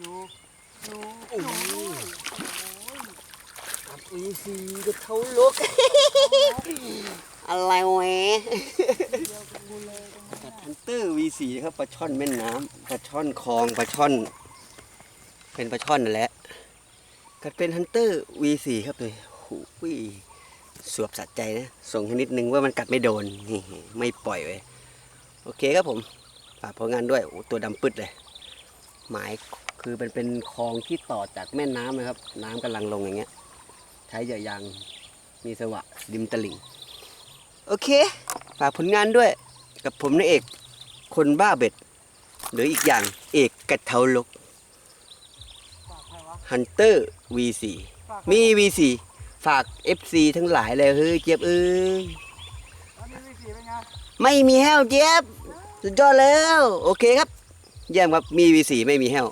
อยู่อยู่โอ้ยอับอีซีกับเขาลุกอะไรแหว เตอร์ V4 ครับปลาช่อนแม่น้ำปลาช่อนคลองปลาช่อน เป็นปลาช่อนนั่นแหละกัดเป็นฮันเตอร์ V4 ครับเลยหูยสวบสัดใจนะ ส่งให้นิดนึงว่ามันกัดไม่โดนนี่ไม่ปล่อยไว้ยโอเคครับผมฝากผลงานด้วยโอ้ตัวดำปึ๊ดเลย หมายคือเป็นเป็นคลองที่ต่อจากแม่น้ำนะครับ น้ำกำลังลงอย่างเงี้ย ใช้เหยื่อยางมีสวะริมตลิ่ง โอเค ฝากผลงานด้วย กับผมนายเอก คนบ้าเบ็ด หรืออีกอย่างเอกกระเทาลกฝากฮันเตอร์ V4 มี V4 ฝาก FC ทั้งหลายเลยเฮ้ยเจี๊ยบเอ้ยไงไม่มีแห้วเจี๊ยบ สุดยอดแล้ว โอเคครับ เยี่ยมครับมี V4 ไม่มีแห้ว